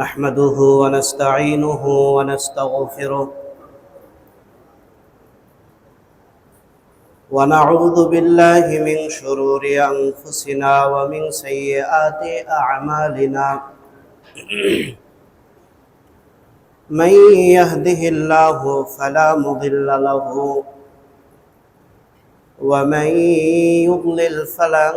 نحمده ونستعينه ونستغفره ونعوذ بالله من شرور أنفسنا ومن سيئات أعمالنا. من يهده الله فلا مضل له ومن يضلل فلن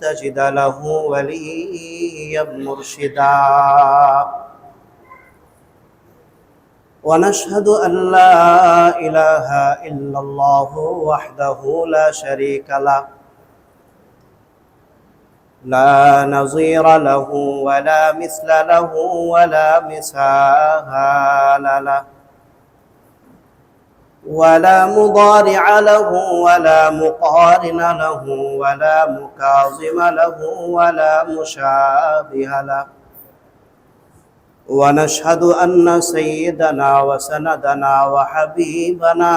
تجد له وليا مرشدا. ونشهد أن لا إله إلا الله وحده لا شريك له. لا نظير له ولا مثل له ولا مثال له. ولا مضارع له ولا مقارن له ولا مكاظم له ولا مشابه له. ونشهد أن سيدنا وسندنا وحبيبنا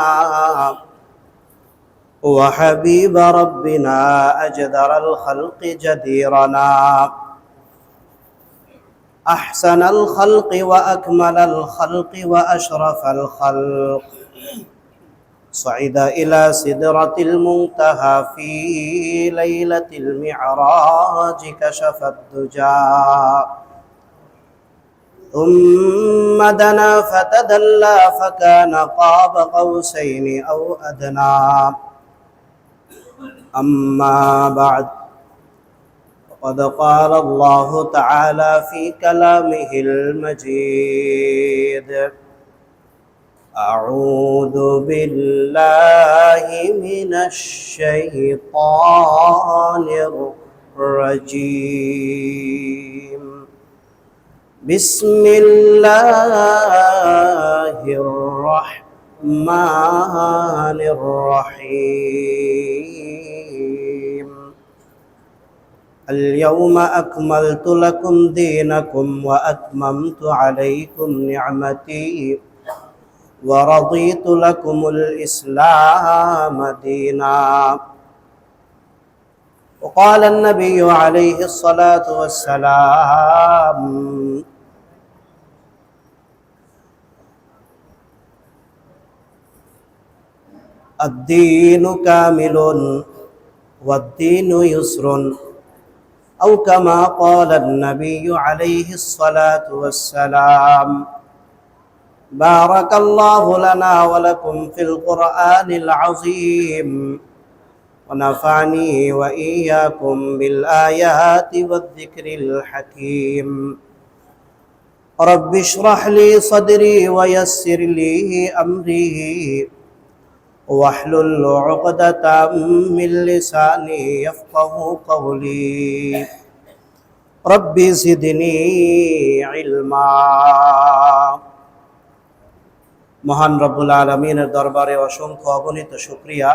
وحبيب ربنا أجدر الخلق جديرنا أحسن الخلق وأكمل الخلق وأشرف الخلق. صعد إلى سدرة المنتهى في ليلة المعراج كشف الدجى. ثم دنا فتدلى فكان قاب قوسين أو أدنى. أما بعد وقد قال الله تعالى في كلامه المجيد. أعوذ بالله من الشيطان الرجيم. بسم الله الرحمن الرحيم. اليوم أكملت لكم دينكم وأتممت عليكم نعمتي. ورضيت لكم الإسلام دينا وقال النبي عليه الصلاة والسلام الدين كامل والدين يسر أو كما قال النبي عليه الصلاة والسلام بارك الله لنا ولكم في القرآن العظيم. ونفعني وإياكم بالآيات والذكر الحكيم. رب اشرح لي صدري ويسر لي أمري. واحلل عقدة من لساني يفقه قولي. رب زدني علما. মহান রব্বুল আলমিনের দরবারে অসংখ্য অগণিত শুক্রিয়া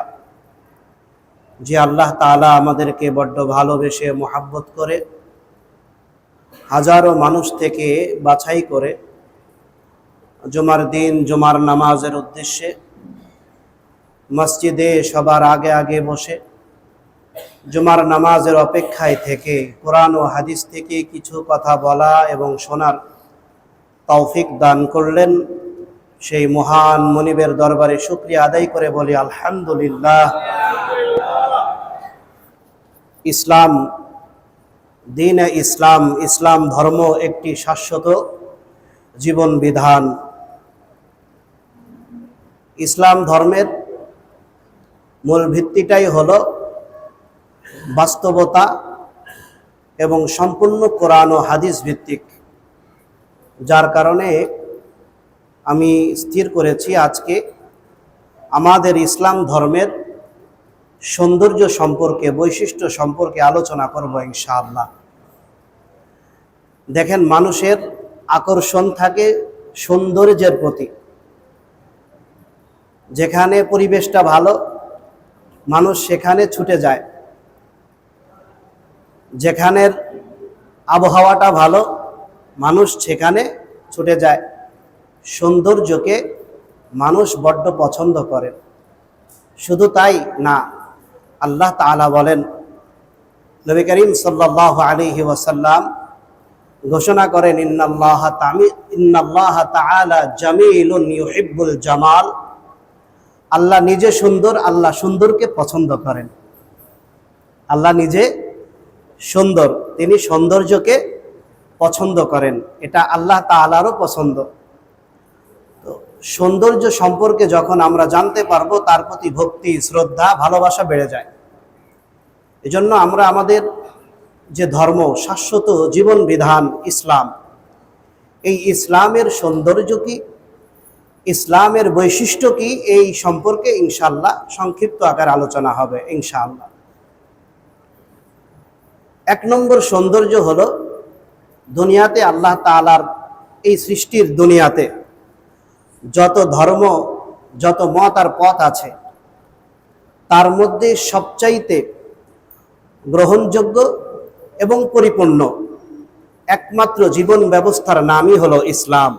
যে আল্লাহ তালা আমাদেরকে বড্ড ভালোবেসে মোহাব্বত করে, হাজারো মানুষ থেকে বাছাই করে জুমার দিন, জুমার নামাজের উদ্দেশ্যে মসজিদে সবার আগে আগে বসে জুমার নামাজের অপেক্ষায় থেকে কোরআন ও হাদিস থেকে কিছু কথা বলা এবং শোনার তৌফিক দান করলেন। সেই মহান মনিবের দরবারে শুক্রিয়া আদায় করে বলি, আলহামদুলিল্লাহ। ইসলাম, দিন ইসলাম ইসলাম ধর্ম একটি শাশ্বত জীবন বিধান। ইসলাম ধর্মের মূল ভিত্তিটাই হল বাস্তবতা এবং সম্পূর্ণ কোরআন ও হাদিস ভিত্তিক, যার কারণে আমি স্থির করেছি আজকে আমাদের ইসলাম ধর্মের সৌন্দর্য সম্পর্কে, বৈশিষ্ট্য সম্পর্কে আলোচনা করব ইনশাআল্লাহ। দেখেন, মানুষের আকর্ষণ থাকে সৌন্দর্যের প্রতি। যেখানে পরিবেশটা ভালো, মানুষ সেখানে ছুটে যায়। যেখানের আবহাওয়াটা ভালো, মানুষ সেখানে ছুটে যায়। সৌন্দর্যকে মানুষ বড্ড পছন্দ করে। শুধু তাই না, আল্লাহ তাআলা বলেন, নবী করিম সাল্লাহ আলিহি ওয়াসাল্লাম ঘোষণা করেন, ইন্নাল্লাহ তামি, ইন্নাল্লাহ তাআলা জামিলুন ইউহিব্বুল জামাল। আল্লাহ নিজে সুন্দর, আল্লাহ সুন্দরকে পছন্দ করেন। আল্লাহ নিজে সুন্দর, তিনি সৌন্দর্যকে পছন্দ করেন, এটা আল্লাহ তাআলারও পছন্দ। সৌন্দর্য সম্পর্কে যখন আমরা জানতে পারব, তার প্রতি ভক্তি, শ্রদ্ধা, ভালোবাসা বেড়ে যায়। এজন্য আমরা আমাদের যে ধর্ম, শাশ্বত জীবন বিধান, ইসলাম, এই ইসলামের সৌন্দর্য কি? ইসলামের বৈশিষ্ট্য কি? এই সম্পর্কে ইনশাল্লাহ সংক্ষিপ্ত আকার আলোচনা হবে, ইনশাআল্লাহ। এক নম্বর সৌন্দর্য হলো দুনিয়াতে আল্লাহ তাআলার এই সৃষ্টির দুনিয়াতে যত ধর্ম, যত মত আর পথ আছে, তার মধ্যে সবচাইতে গ্রহণযোগ্য এবং পরিপূর্ণ একমাত্র জীবন ব্যবস্থার নামই হলো ইসলাম।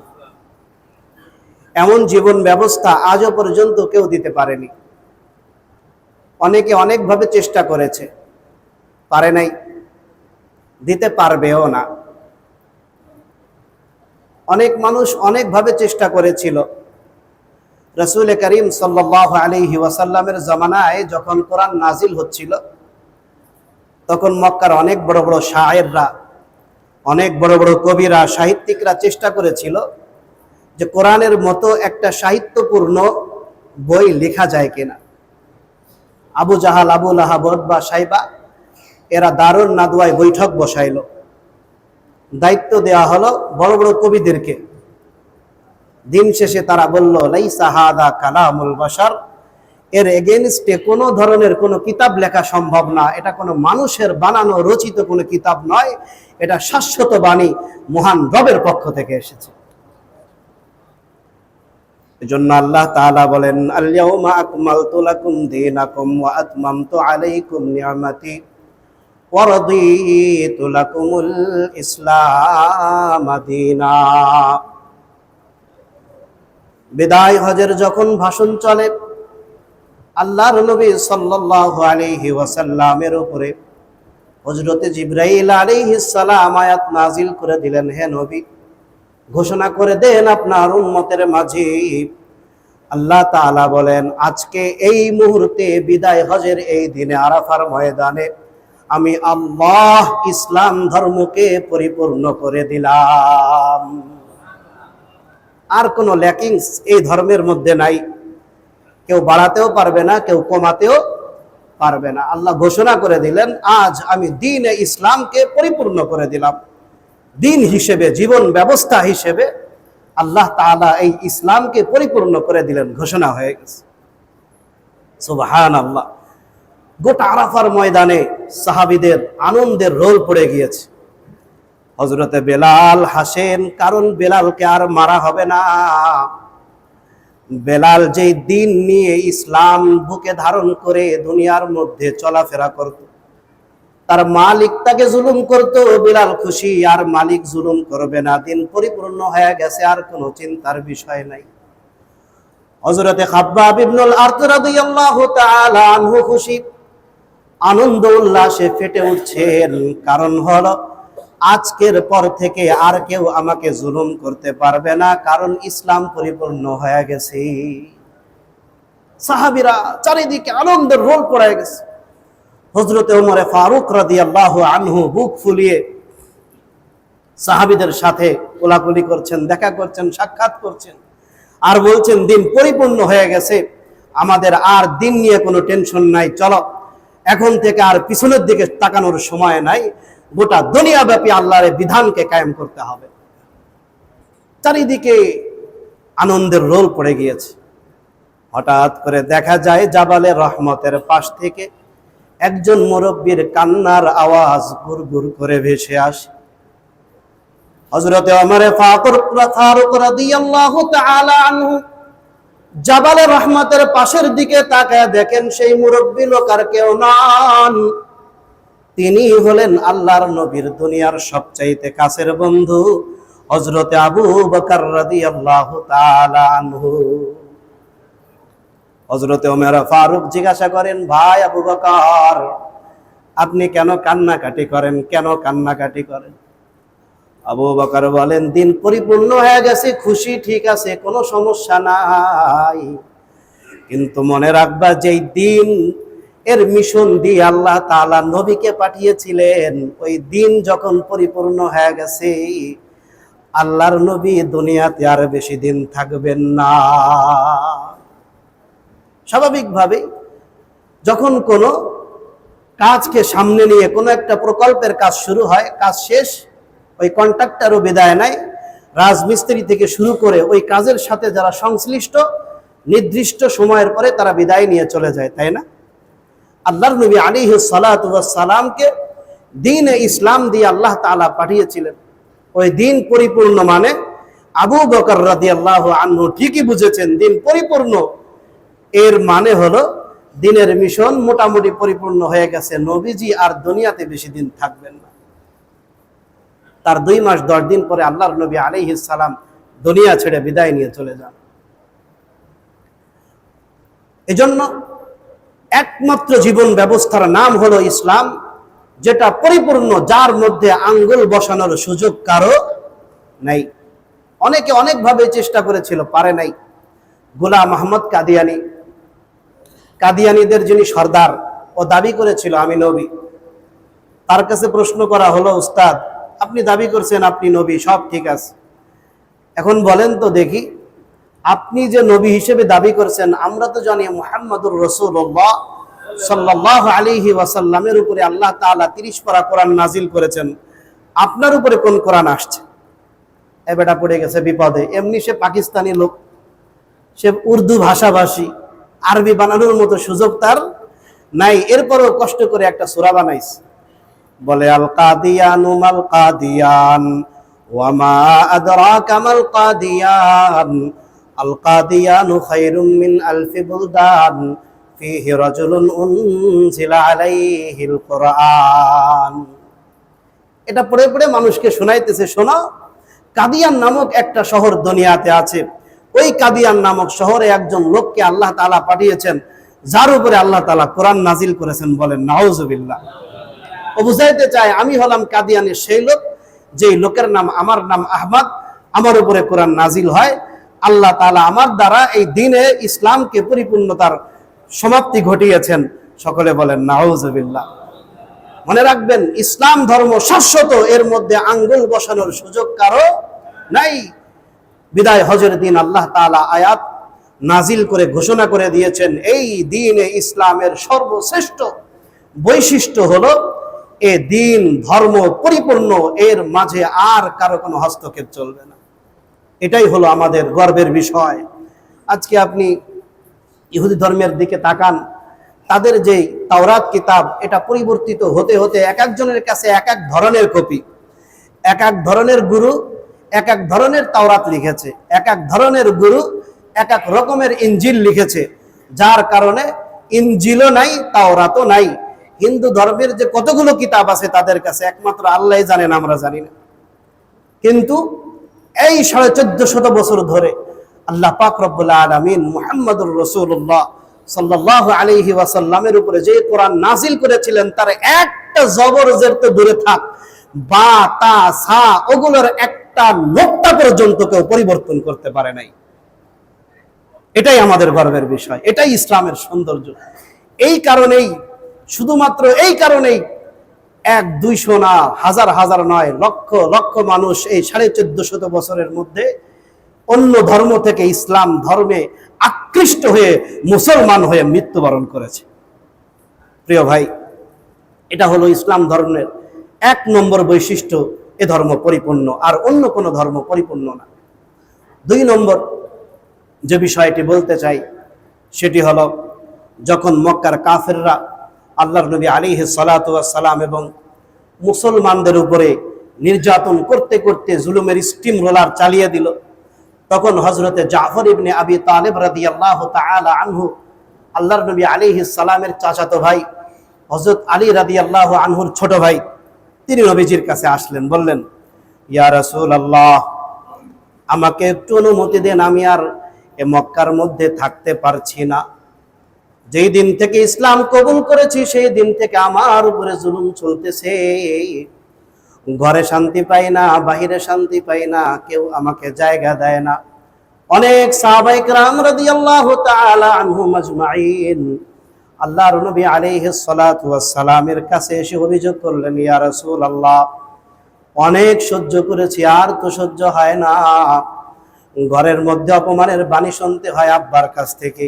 এমন জীবন ব্যবস্থা আজও পর্যন্ত কেউ দিতে পারেনি। অনেকে অনেকভাবে চেষ্টা করেছে, পারে নাই, দিতে পারবেও না। অনেক মানুষ অনেকভাবে চেষ্টা করেছিল। রসুল করিম সাল্লাহ আলহি ওয়াসাল্লামের জমানায় যখন কোরআন নাজিল হচ্ছিল, তখন মক্কার অনেক বড় বড় শায়েররা, অনেক বড় বড় কবিরা, সাহিত্যিকরা চেষ্টা করেছিল যে কোরআনের মতো একটা সাহিত্যপূর্ণ বই লেখা যায় কিনা। আবু জাহাল, আবু লাহাবদ বা সাইবা, এরা দারুণ নাদুয়ায় বৈঠক বসাইল। দায়িত্ব দেওয়া হলো বড় বড় কবিদেরকে। দিন শেষে তারা বলল লাই সাহাদা কালামুল বাসার এর এগেনস্টে কোনো ধরনের কোনো কিতাব লেখা সম্ভব না। এটা কোনো মানুষের বানানো, রচিত কোনো কিতাব নয়। এটা শাশ্বত বাণী মহান রবের পক্ষ থেকে এসেছে। এজন্য আল্লাহ তাআলা বলেন, আল-ইয়াউমা আকমালতু লাকুম দীনাকুম ওয়া আলাইকুম নি'মাতি লাকুমুল ইসলাম বিদায় হজের যখন ভাষণ চলে, আল্লাহর নবী সাল্লাল্লাহু আলাইহি ওয়াসাল্লামের উপরে হযরতে জিবরাইল আলাইহিস সালাম আয়াত নাজিল করে দিলেন, হে নবী, ঘোষণা করে দেন আপনার উম্মতের মাঝে। আল্লাহ তাআলা বলেন, আজকে এই মুহূর্তে বিদায় হজের এই দিনে আরাফার ময়দানে আমি আল্লাহ ইসলাম ধর্মকে পরিপূর্ণ করে দিলাম। আর কোনো ল্যাকিংস এই ধর্মের মধ্যে নাই। কেউ বাড়াতেও পারবে না, কেউ কমাতেও পারবে না। আল্লাহ ঘোষণা করে দিলেন, আজ আমি দিন ইসলামকে পরিপূর্ণ করে দিলাম। দিন হিসেবে, জীবন ব্যবস্থা হিসেবে আল্লাহ তাআলা এই ইসলামকে পরিপূর্ণ করে দিলেন। ঘোষণা হয়ে গেছে। সুবহান আল্লাহ গোটা আরাফার ময়দানে সাহাবিদের আনন্দের রোল পড়ে গিয়েছে। হজরতে বেলাল হাসেন, কারণ বেলালকে আর মারা হবে না। বেলাল যেই দিন নিয়ে ইসলাম বুকে ধারণ করে দুনিয়ার মধ্যে চলাফেরা করত, তার মালিক তাকে জুলুম করতো, বিলাল খুশি, আর মালিক জুলুম করবে না। দিন পরিপূর্ণ হয়ে গেছে, আর কোনো চিন্তার বিষয় নাই। হজরতে খাব্বাব ইবনুল আরত রাদিয়াল্লাহু তাআলা আনহু খুশি আনন্দ উল্লাসে ফেটে উঠছেন। কারণ হলো, আজকের পর থেকে আর কেউ আমাকে জুলুম করতে পারবে না, কারণ ইসলাম পরিপূর্ণ হয়ে গেছে। সাহাবিরা চারিদিকে আনন্দের রোল পড়ে গেছে। হজরতে উমরে ফারুক রাদি আনহু বুক ফুলিয়ে সাহাবিদের সাথে কোলাকুলি করছেন, দেখা করছেন, সাক্ষাৎ করছেন। আর বলছেন, দিন পরিপূর্ণ হয়ে গেছে। আমাদের আর দিন নিয়ে কোনো টেনশন নাই, চলো এখন থেকে আর পিছনের দিকে তাকানোর সময় নাই। গোটা দুনিয়াব্যাপী আল্লাহর বিধানকে কায়েম করতে হবে। চারিদিকে আনন্দের রোল পড়ে গিয়েছে। হঠাৎ করে দেখা যায় জাবালে রহমতের পাশ থেকে একজন মুরব্বীর কান্নার আওয়াজ গুর গুর করে ভেসে আসে। হজরতে অমরে ফাকুর ফারুক রাদিয়াল্লাহু তাআলা আনহু জাবালে রহমতের পাশের দিকে তাকায় দেখেন সেই মুরব্বী লোক আর কেউ নন। তিনি হলেন আল্লাহর নবীর দুনিয়ার সবচাইতে কাছের বন্ধু হজরতে আবু বকর রাদিয়াল্লাহু আল্লাহ হজরতে ওমর ফারুক জিজ্ঞাসা করেন, ভাই আবু বকর, আপনি কেন কান্নাকাটি করেন? কেন কান্নাকাটি করেন? আবু বকর বলেন, দিন পরিপূর্ণ হয়ে গেছে, খুশি ঠিক আছে, কোনো সমস্যা নাই। কিন্তু মনে রাখবা, যেই দিন এর মিশন দিয়ে আল্লাহ তাআলা নবীকে পাঠিয়েছিলেন, ওই দিন যখন পরিপূর্ণ হয়ে গেছে, আল্লাহর নবী দুনিয়াতে আর বেশি দিন থাকবেন না। স্বাভাবিকভাবে যখন কোনো কাজকে সামনে নিয়ে কোনো একটা প্রকল্পের কাজ শুরু হয়, কাজ শেষ ওই কন্ট্রাক্টারও বিদায় নেয়। রাজমিস্ত্রি থেকে শুরু করে ওই কাজের সাথে যারা সংশ্লিষ্ট, নির্দিষ্ট সময়ের পরে তারা বিদায় নিয়ে চলে যায়, তাই না? আল্লাহর নবী আলী সালামকে দিন ইসলাম দিয়ে আল্লাহ তাআলা পাঠিয়েছিলেন। ওই দিন পরিপূর্ণ মানে আবু বকর রাদি আল্লাহ আনহু ঠিকই বুঝেছেন, দিন পরিপূর্ণ। এর মানে হলো দিনের মিশন মোটামুটি পরিপূর্ণ হয়ে গেছে। নবীজি আর দুনিয়াতে বেশি দিন থাকবেন না। তার দুই মাস, দশ দিন পরে আল্লাহর নবী আলাইহিস সালাম দুনিয়া ছেড়ে বিদায় নিয়ে চলে যান। এজন্য একমাত্র জীবন ব্যবস্থার নাম হলো ইসলাম, যেটা পরিপূর্ণ, যার মধ্যে আঙ্গুল বসানোর সুযোগ কারও নাই। অনেকে অনেকভাবে চেষ্টা করেছিল, পারে নাই। গোলাম আহমদ কাদিয়ানি, কাদিয়ানিদের যিনি সর্দার, ও দাবি করেছিল, আমি নবী। তার কাছে প্রশ্ন করা হলো, উস্তাদ আপনি দাবি করছেন আপনি নবী, সব ঠিক আছে। এখন বলেন তো দেখি, আপনি যে নবী হিসেবে দাবি করছেন, আমরা তো জানি মোহাম্মদুর রসুল্লাহ সাল্লাহ আলিহি ওয়াসাল্লামের উপরে আল্লাহ তাআলা তিরিশ পারা কোরআন নাজিল করেছেন। আপনার উপরে কোন কোরআন আসছে? এ বেটা পড়ে গেছে বিপদে। এমনি সে পাকিস্তানি লোক, সে উর্দু ভাষাভাষী, আরবি বানানোর মতো সুযোগ তার নাই। এরপরও কষ্ট করে একটা সুরা বানাইছে। বলে আল কাদিয়ান মাল কাদিয়ান ওয়ামা আদরাকা মাল কাদিয়ান আল কাদিয়ান খায়রুম মিন আলফি বুলদান, ফিহি রাজুলুন উনজিলা আলাইহিল কুরআন। এটা পড়ে পড়ে মানুষকে শোনাইতেছে, শোনা, কাদিয়ান নামক একটা শহর দুনিয়াতে আছে। ওই কাদিয়ান নামক শহরে একজন লোককে আল্লাহ তাআলা পাঠিয়েছেন, যার উপরে আল্লাহ তাআলা কোরআন নাজিল করেছেন বলেন নাউজুবিল্লাহ বুঝাইতে চায়, আমি হলাম কাদিয়ানের সেই লোক যে লোকের নাম, আমার নাম আহমদ, আমার উপরে কোরআন নাজিল হয়। আল্লাহ তাআলা আমার দ্বারা এই দিনে ইসলামকে পরিপূর্ণতার সমাপ্তি ঘটিয়েছেন। সকলে বলেন, নাউজুবিল্লাহ। মনে রাখবেন, ইসলাম ধর্ম শাশ্বত, এর মধ্যে আঙ্গুল বসানোর সুযোগ কারও নাই। বিদায় হজের দিন আল্লাহ তাআলা আয়াত নাজিল করে ঘোষণা করে দিয়েছেন, এই দিনে ইসলামের সর্বশ্রেষ্ঠ বৈশিষ্ট্য হলো এ দিন ধর্ম পরিপূর্ণ, এর মাঝে আর কারও কোনো হস্তক্ষেপ চলবে না। এটাই হলো আমাদের গর্বের বিষয়। আজকে আপনি ইহুদি ধর্মের দিকে তাকান, তাদের যে তাওরাত কিতাব, এটা পরিবর্তিত হতে হতে এক একজনের কাছে এক এক ধরনের কপি, এক এক ধরনের গুরু, এক এক ধরনের তাওরাত লিখেছে, এক এক ধরনের গুরু, এক এক রকমের ইঞ্জিল লিখেছে, যার কারণে ইঞ্জিলও নাই, তাওরাতও নাই। হিন্দু ধর্মের যে কতগুলো কিতাব আছে তাদের কাছে একমাত্র আল্লাহ জানেন, আমরা জানি না। কিন্তু এই সাড়ে চোদ্দ শত বছর ধরে আল্লাহ পাক রব্বুল আলমিন মুহাম্মদুর রসুল্লাহ সাল্লাহ আলহি ওয়াসাল্লামের উপরে যে কোরআন নাজিল করেছিলেন, তার একটা জবর জের তো দূরে থাক। বা, তা, সা, ওগুলোর একটা নোকটা পর্যন্ত কেউ পরিবর্তন করতে পারে নাই। এটাই আমাদের গর্বের বিষয়। এটাই ইসলামের সৌন্দর্য। এই কারণেই শুধুমাত্র এই কারণেই এক দুইশো না হাজার হাজার নয়, লক্ষ লক্ষ মানুষ এই সাড়ে চোদ্দ শত বছরের মধ্যে অন্য ধর্ম থেকে ইসলাম ধর্মে আকৃষ্ট হয়ে মুসলমান হয়ে মৃত্যুবরণ করেছে। প্রিয় ভাই, এটা হলো ইসলাম ধর্মের এক নম্বর বৈশিষ্ট্য, এ ধর্ম পরিপূর্ণ, আর অন্য কোনো ধর্ম পরিপূর্ণ না। দুই নম্বর যে বিষয়টি বলতে চাই, সেটি হলো যখন মক্কার কাফেররা আল্লাহর নবী আলী সালাম এবং মুসলমানদের উপরে নির্যাতন করতে করতে জুলুমের স্টিম রোলার চালিয়ে দিল। তখন হজরতে জাফর ইবনে আবি তালেব রাদি আল্লাহ আনহু, আল্লাহর নবী আলী সালামের চাচাতো ভাই হজরত আলী রাদি আল্লাহ আনহুর ছোট ভাই, তিনি নবীজির কাছে আসলেন, বললেন, ইয়া রসুল আল্লাহ আমাকে একটু অনুমতি দেন, আমি আর এ মক্কার মধ্যে থাকতে পারছি না। যেই দিন থেকে ইসলাম কবুল করেছি, সেই দিন থেকে আমার উপরে জুলুম চলতেছে। ঘরে শান্তি পাই না, বাহিরে শান্তি পাই না, কেউ আমাকে জায়গা দেয় না। অনেক সাহাবাইক রাম রাদিয়াল্লাহু তাআলা আনহুম আজমাইন আল্লাহর নবী ওয়াস সালামের কাছে এসে অভিযোগ করলেন, ইয়া রাসূলুল্লাহ, অনেক সহ্য করেছি, আর তো সহ্য হয় না। ঘরের মধ্যে অপমানের বাণী শুনতে হয় আব্বার কাছ থেকে।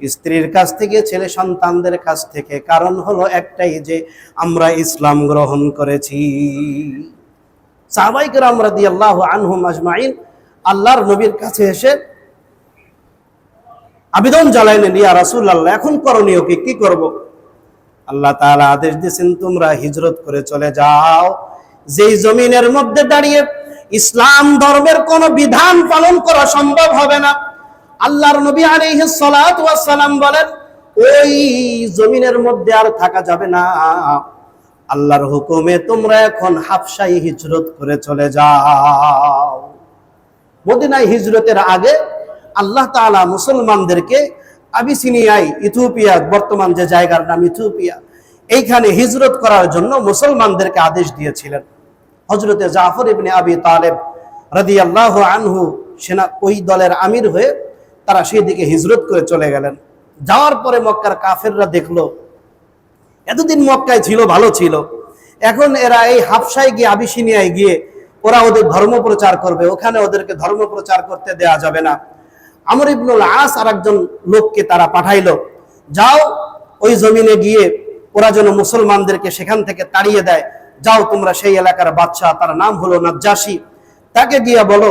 স্ত্রীর কাছ থেকে, ছেলে সন্তানদের কাছ থেকে। কারণ হলো একটাই যে, আমরা ইসলাম গ্রহণ করেছি। সাহাবাইক রাম রাদিয়াল্লাহু আনহুম আজমাইন আল্লাহর নবীর কাছে এসে আবেদন জ্বালাইলেন ইয়া রাসূলুল্লাহ, এখন করণীয় কি? কি করব? আল্লাহ তাআলা আদেশ দিয়েছেন, তোমরা হিজরত করে চলে যাও। যেই জমিনের মধ্যে দাঁড়িয়ে ইসলাম ধর্মের কোন বিধান পালন করা সম্ভব হবে না। আল্লাহর নবী আলাইহিস সালাতু সালাম বলেন, ওই জমিনের মধ্যে আর থাকা যাবে না। আল্লাহর হুকুমে তোমরা এখন হাফসাই হিজরত করে চলে যাও। মদিনায় হিজরতের আগে আল্লাহ তাআলা মুসলমানদেরকে আবিসিনিয়ায় ইথিওপিয়া, বর্তমান যে জায়গার নাম ইথিওপিয়া, এইখানে হিজরত করার জন্য মুসলমানদেরকে আদেশ দিয়েছিলেন। হজরতে জাফর ইবনে আবি তালেব রাদিয়াল্লাহু আনহু সেনা ওই দলের আমির হয়ে তারা সেই দিকে হিজরত করে চলে গেলেন। যাওয়ার পরে মক্কার কাফেররা দেখল, এতদিন মক্কায় ছিল, ভালো ছিল। এখন এরা এই হাফসায় গিয়ে, আবিসিনিয়ায় গিয়ে ওরা ওদের ধর্ম প্রচার করবে। ওখানে ওদেরকে ধর্ম প্রচার করতে দেয়া যাবে না। আমর ইবনুল আস আর একজন লোককে তারা পাঠাইলো, যাও ওই জমিনে গিয়ে ওরা যেন মুসলমানদেরকে সেখান থেকে তাড়িয়ে দেয়। যাও তোমরা সেই এলাকার বাদশাহ, তার নাম হলো নাজ্জাসী। তাকে গিয়ে বলো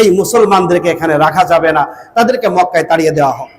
এই মুসলমানদেরকে এখানে রাখা যাবে না। তাদেরকে মক্কায় তাড়িয়ে দেওয়া হোক।